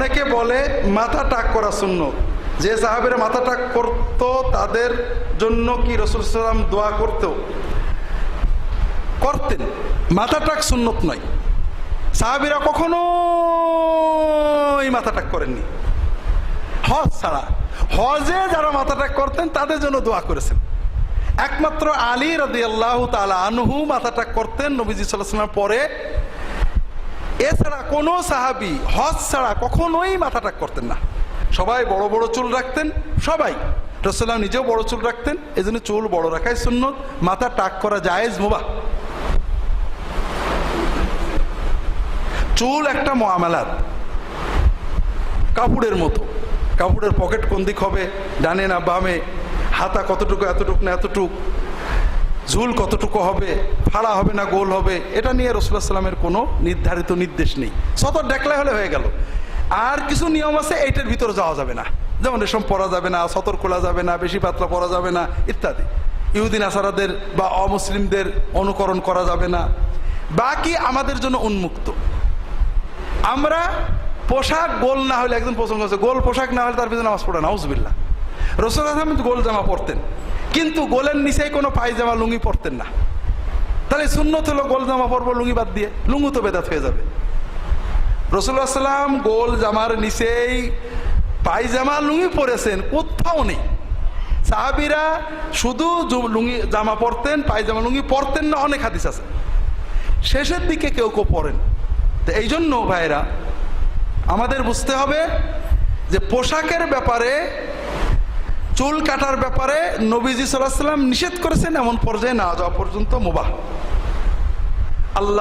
অনেকে বলে মাথা টাক করা শূন্য যে সাহাবের মাথা টাক করতো, তাদের জন্য কি রসুল সাল্লাম দোয়া করতো করতেন। মাথা টাক সুন্নত নয়। সাহাবিরা কখনো মাথা টাক করেননি। হজ ছাড়া। হজে যারা মাথা টাক করতেন, তাদের জন্য দোয়া করেছেন। একমাত্র আলী আল্লাহ তালা আনহু মাথা টাক করতেন নবীজি সাল্লাহামের পরে। এছাড়া কোনো সাহাবি হজ ছাড়া কখনোই মাথা টাক করতেন না। সবাই বড় বড় চুল রাখতেন, সবাই। রসোল্লাম নিজেও বড় চুল রাখতেন এই জন্য চুল বড় রাখাই সুন্নত, মাথা টাক করা জায়েজ মোবা। চুল একটা মহামেলাত। কাপড়ের মতো। কাপড়ের পকেট কোন দিক হবে, ডানে না বামে, হাতা কতটুকু, এতটুকু না এতটুক। ঝুল কতটুকু হবে, ফাড়া হবে না গোল হবে, এটা নিয়ে রসুল্লাহ সাল্লামের কোনো নির্ধারিত নির্দেশ নেই। সতর ডেকলা হলে হয়ে গেল। আর কিছু নিয়ম আছে, এইটার ভিতরে যাওয়া যাবে না। যেমন রেশম পরা যাবে না, সতর খোলা যাবে না, বেশি পাতলা পরা যাবে না, ইত্যাদি। ইহুদিন আসারাদের বা অমুসলিমদের অনুকরণ করা যাবে না। বাকি আমাদের জন্য উন্মুক্ত। আমরা পোশাক গোল না হলে, একজন পছন্দ করছে গোল পোশাক না হলে তার পিছনে নামাজ পড়ে নাউজবিল্লা রসুল আহমেদ গোল জামা পরতেন। কিন্তু গোলের নিচেই কোনো পায়জামা লুঙ্গি পরতেন না। তাহলে সুন্নত হলো গোল জামা পরবো, লুঙ্গি বাদ দিয়ে। লুঙ্গু তো বেদাত হয়ে যাবে। রসুল্লাহ সাল্লাম গোল জামার নিচেই পায়জামা, লুঙ্গি পরেছেন, কোথাও নেই। সাহাবিরা শুধু লুঙ্গি জামা পরতেন, পায়জামা, লুঙ্গি পরতেন না, অনেক হাদিস আছে। শেষের দিকে কেউ কেউ পরেন। তো এই জন্য ভাইরা, আমাদের বুঝতে হবে যে পোশাকের ব্যাপারে চুল কাটার ব্যাপারে নবীজি সাল্লাহ সাল্লাম নিষেধ করেছেন, এমন পর্যায়ে না যাওয়া পর্যন্ত মোবাহ। আল্লাহ